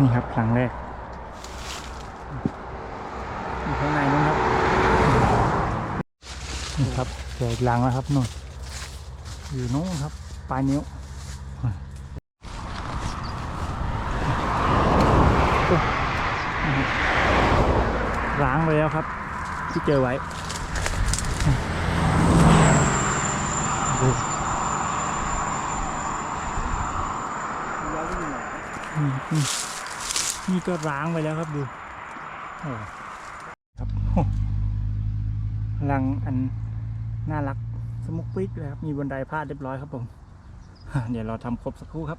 นี่ครับครั้งแรกอยู่ข้างในนู้นครับ นี่ครับเจออกหลังแล้วครับนู่นอยู่นู้นครับ ปลายนิ้วล้างไปแล้วครับ ที่เจอไว้ดูอืม นี่ก็ร้างไปแล้วครับดูครับโอ้ลังอันน่ารักสมุกปิ๊กเลยครับ มีบันไดพาดเรียบร้อยครับผม เดี๋ยวเราทำครบสักครู่ครับ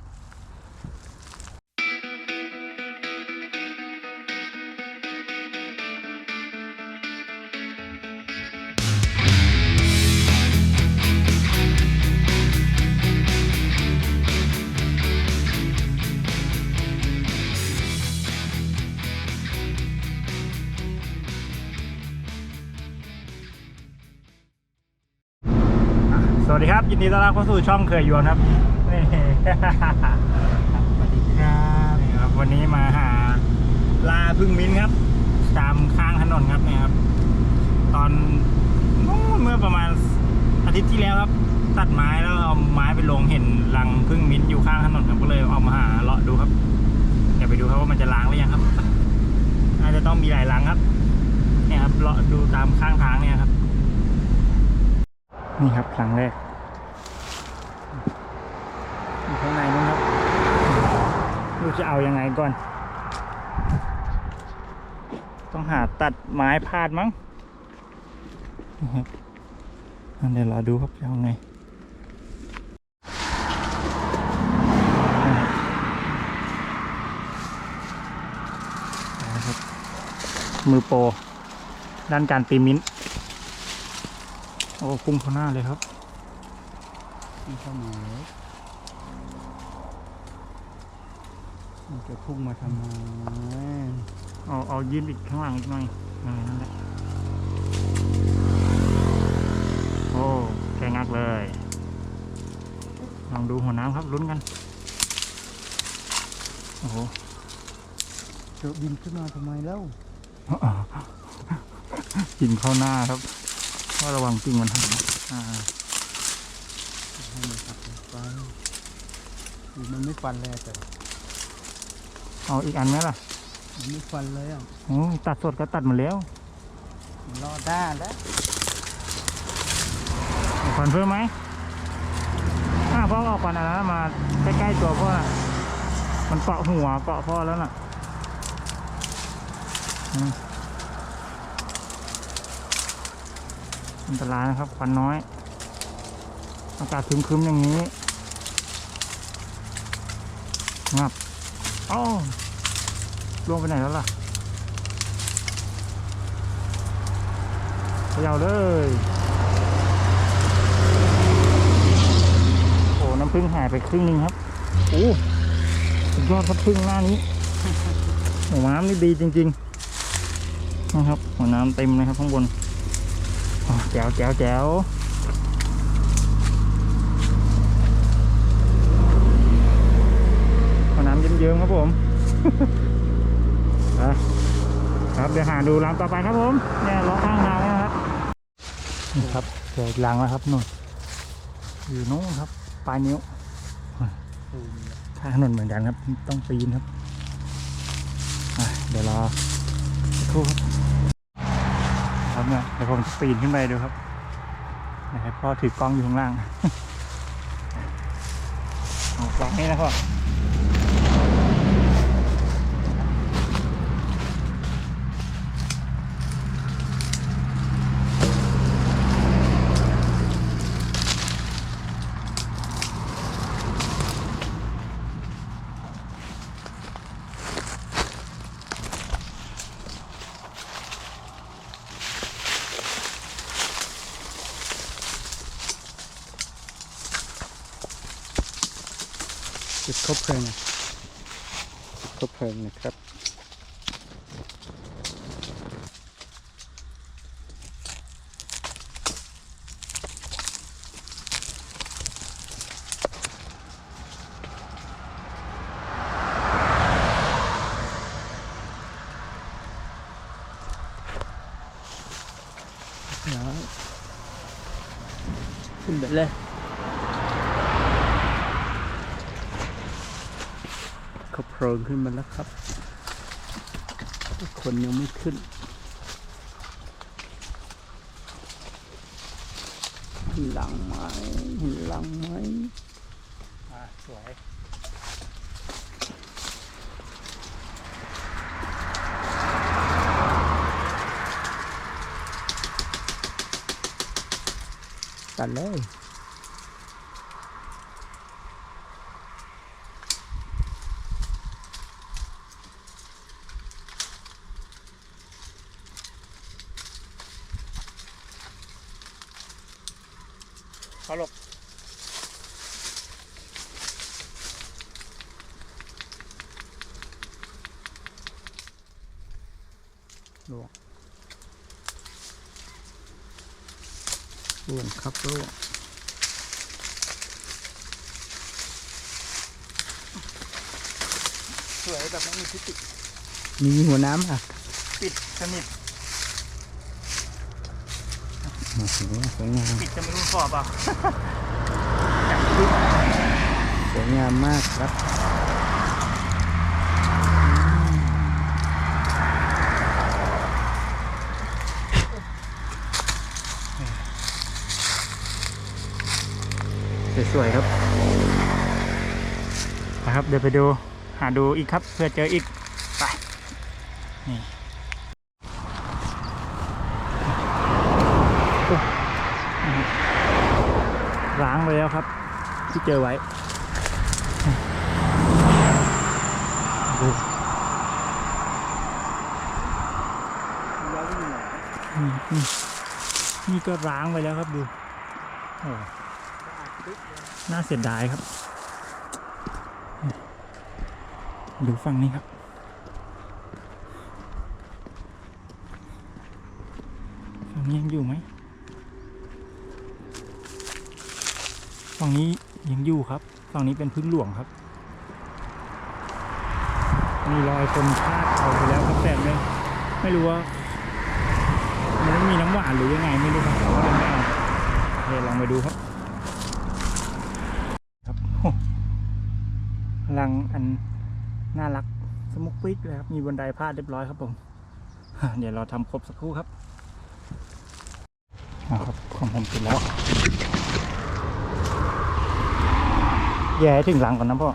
ยินดีต้อนรับเข้าสู่ช่องเคยยวนครับนี่สวัสดีครับนี่ครับ วันนี้มาหาลาพึ่งมิ้นครับ ตามข้างถนนครับเนี่ยครับ ตอนนู้นเมื่อประมาณอาทิตย์ที่แล้วครับ ตัดไม้แล้วเอาไม้ไปลงเห็นรังพึ่งมิ้นอยู่ข้างถนนครับก็เลยเอามาหาเลาะดูครับเดี๋ยวไปดูครับว่ามันจะล้างหรือยังครับน่าจะต้องมีหลายรังครับ เนี่ยครับเลาะดูตามข้างทางเนี่ยครับ นี่ครับครั้งแรกอยู่ข้างในนู้นครับดู จะเอายังไงก่อน ต้องหาตัดไม้พาดมั้งนะครับอันเดี๋ยวรอดูครับจะเอาไงนะครับมือโปรด้านการตีมิ้น โอ้คุ้มเขาหน้าเลยครับมันเข้ามาแล้ว มันจะพุ่งมาทำไมเอาเอายืนอีกข้างหลังอีกหน่อยเออนั่นแหละโอ้แกงักเลย ลองดูหัวน้ำครับลุ้นกัน โอ้โหจะบินขึ้นมาทำไมแล้วกินเข้าหน้าครับว่าระวังกิ่งมันหักอ่าให้มันขับไปหรือมันไม่ฟันเลยแต่ เอาอีกอันไหมล่ะมันไม่ฟันเลยอะโอ้ยตัดสดก็ตัดมาแล้วมันรอดได้แล้วเอาควันเพิ่มไหมอ่าพ่อเอาควันอันนั้นมาใกล้ๆตัวพ่อน่ะมันเกาะหัวเกาะพ่อแล้วน่ะอืมอันตรายนะครับควันน้อย อากาศครึมๆอย่างนี้งับ อ้าวลวงไปไหนแล้วล่ะยาวเลยโอ้น้ำผึ้งหายไปครึ่งนึงครับโอ้สุดยอดครับผึ้งหน้านี้หัวน้ำนี่ดีจริง ๆ นะครับหัวน้ำเต็มเลยครับข้างบนแจ๋วแจ๋วแจ๋วหัวน้ำเยิ้มครับผมครับเดี๋ยวหาดูรังต่อไปครับผมเนี่ยล้อข้างทางนะครับนี่ครับเจออีกรังแล้วครับนู่นอยู่นู้นครับปลายนิ้วตูมทางถนนเหมือนกันครับ ต้องปีนครับเดี๋ยวรอครู่ครับครับเนี่ยเดี๋ยวผมปีนขึ้นไปดูครับนะครับพ่อถือกล้องอยู่ข้างล่างเอกล้องนี้นะพ่อ ครบเพลิงครบเพลิงนะครับขึ้นไปเลย ลยเขาโผล่ขึ้นมาแล้วครับแต่คนยังไม่ขึ้นเห็นหลังไหมเห็นหลังไหมอ่าสวยตัดเลย ขาหลบร่วงร่วงครับร่วงสวยแบบไม่มีพิษติมีหัวน้ำค่ะ ปิดสนิท โอ้โหสวยงามปิดจะไม่รู้ขอบเปล่าสวยงามมากครับสวยๆครับนะครับเดี๋ยวไปดูหาดูอีกครับ เพื่อเจออีก ไป นี่โอ้ ครับ ที่เจอไว้ดูนี่ก็ล้างไปแล้วครับดูน่าเสียดายครับ ดูฝั่งนี้ครับ ฝั่งนี้ยังอยู่ไหม ฝั่งนี้ยังอยู่ครับ ฝั่งนี้เป็นพึ่งหลวงครับ มีรอยคนพาดเอาไปแล้วครับแต่ไม่ไม่รู้ว่ามันมีน้ำหวานหรือยังไงไม่รู้ครับเขาก็เลยไม่เอาเดี๋ยวลองไปดูครับครับโอ้รังอันน่ารักสมุกปิ๊กเลยครับ มีบันไดพาดเรียบร้อยครับผมเดี๋ยวเราทำครบสักครู่ครับครับของผมเสร็จแล้ว แย่ถึงหลังก่อนนะพ่อ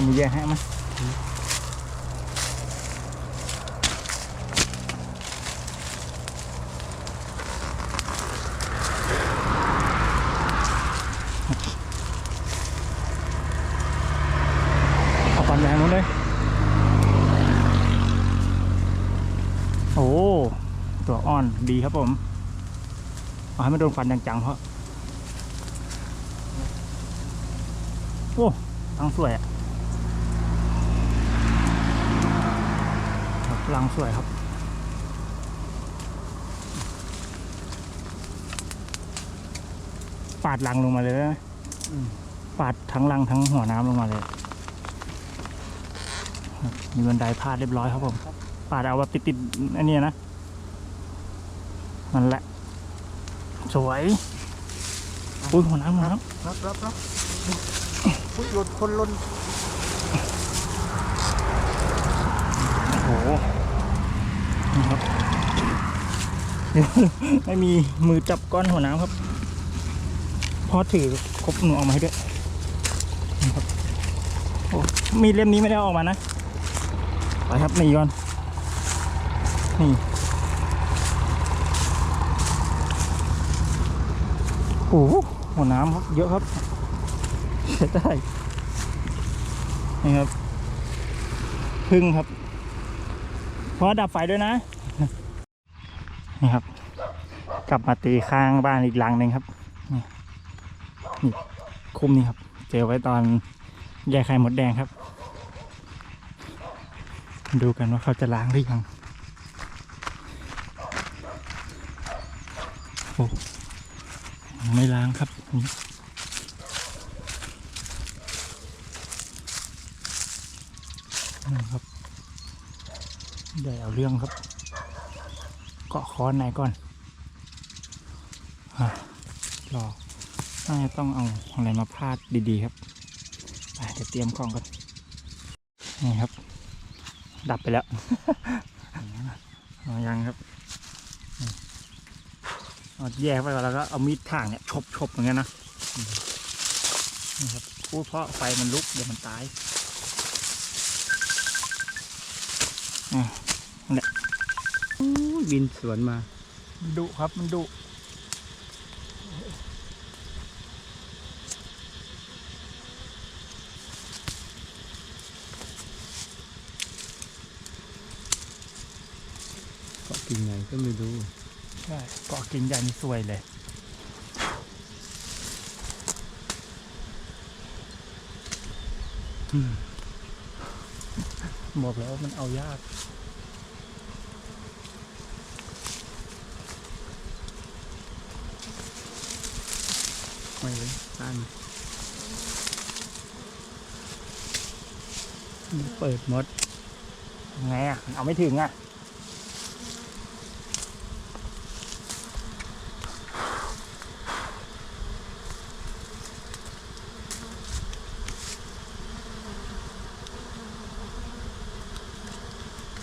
เดี๋ยวมีแย่ให้ไหมเอาปันแรงนู้นเลย โอ้ ตัวอ่อนดีครับผม เอาให้มันโดนฟันจังๆเพราะ โอ้ ทั้งสวยอะ ครับรังสวยครับ ปาดรังลงมาเลยนะอืมปาดทั้งรังทั้งหัวน้ำลงมาเลยครับมีบันไดพาดเรียบร้อยครับผม ปาดเอาแบบติดๆอันเนี้ยนะนั่นแหละ สวยอุ้ยหัวน้ำหัวน้ำรับรับรับพุดหล่นคนหล่นโอ้โหนี่ครับ ไม่มีมือจับก้อนหัวน้ำครับพอถือครบหนูเอามาให้ด้วยครับโอ้มีเล่มนี้ไม่ได้ออกมานะไปครับนี่ก่อนนี่โอ้หัวน้ำครับเยอะครับใช้ได้นี่ครับพึ่งครับพราะดับไฟด้วยนะ นี่ครับ กลับมาตีข้างบ้านอีกหลังหนึ่งครับนี่นี่คุ้มนี่ครับ เจอไว้ตอนแยกไข่มดแดงครับ ดูกันว่าเขาจะล้างหรือยังโอ้ไม่ล้างครับนี่นะครับเดี๋ยวเอาเรื่องครับ เกาะคอนไหนก่อนรอน่าจะต้องเอาอะไรมาพาดดีๆครับไปเดี๋ยวเตรียมกล้องก่อนนี่ครับ ดับไปแล้วยังครับเอาแยกไปก่อนแล้วก็เอามีดถ่างเนี่ยชบชบๆเหมือนกันนะนี่ครับพูดเพราะไฟมันลุกเดี๋ยวมันตายอะอู้ย บินสวนมา มันดุครับมันดุก็กินไงก็ไม่รู้ ใช่เกาะกิ่งใหญ่นี่สวยเลย บอกแล้วมันเอายาก ม่เลยสั้นเปิดหมดไงอะ เอาไม่ถึงอะ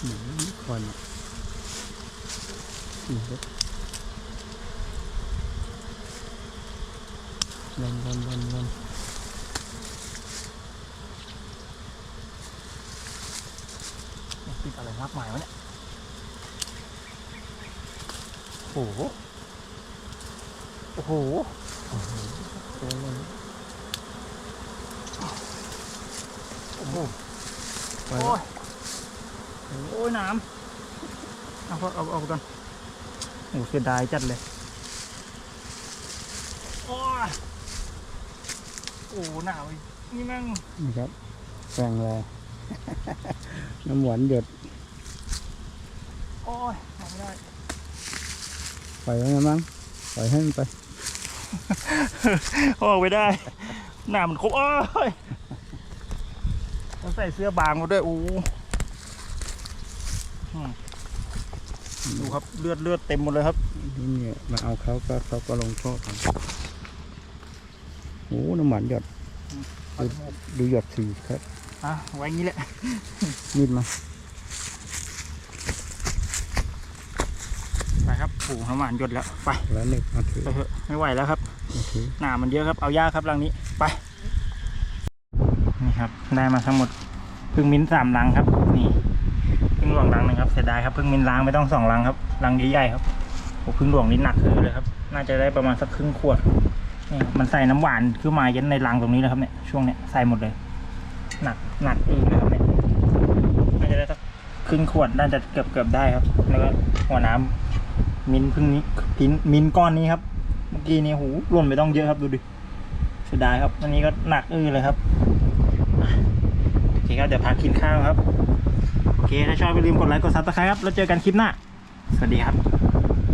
หนูควันนี่ครับลนลนลนลน ติดอะไรมากมายวะเนี่ย โอ้โหโอ้โหโอ้ยโอ้โหไปโอ้แล้วยโอ้ยน้ำเอาเอาเอาก่อนโอ้เสียดายจัดเลยโอ้ยโอ้หนาวอีกนี่แม่งนี่ครับแรงเลยน้ำหวานหยด โอ้ยเอาไม่ได้ ปล่อยไว้นะมั้งปล่อยให้มันไป ออกไม่ได้ หน้ามันครบโอ้ยต้องใส่เสื้อบางมาด้วยอู้อืมดูครับเลือดเลือดเต็มหมดเลยครับนี่เนี่ยมาเอาเขาก็เขาก็ลงโทษกันโอ้น้ำหวานหยดดูหยดสีครับอะไว้งี้แหละมีดมา ไปครับผูน้ำหวานหยดแล้วไปแล้วหนึ่งโอเคไปเถอะไม่ไหวแล้วครับโอเคหนามันเยอะครับเอายากครับรังนี้ไปนี่ครับได้มาทั้งหมดพึ่งมิ้นท์สามรังครับ นี่พึ่งหลวงรังหนึงครับเสียดายครับพึ่งมิ้นท์ล้างไม่ต้องสองรังครับรังใหญ่ๆครับโอ้พึ่งหลวงนี่หนักคือเลยครับ น่าจะได้ประมาณสักครึ่งขวดนี่มันใส่น้ำหวานคือมาเย็นในรังตรงนี้แล้วครับเนี่ยช่วงเนี้ยใส่หมดเลย หนักหนักอีกนะครับเนี่ยน่าจะได้สักครึ่งขวดน่าจะเกือบเกือบได้ครับ แล้วก็หัวน้ำ มิ้นพึ่งนี้พินมิ้นก้อนนี้ครับ เมื่อกี้นี้หูหล่นไปต้องเยอะครับดูดิเสียดายครับอันนี้ก็หนักอื้อเลยครับโอเคครับเดี๋ยวพักกินข้าวครับโอเคถ้าชอบอย่าลืมกดไลค์กดซับสไครต์ครับแล้วเจอกันคลิปหน้าสวัสดีครับ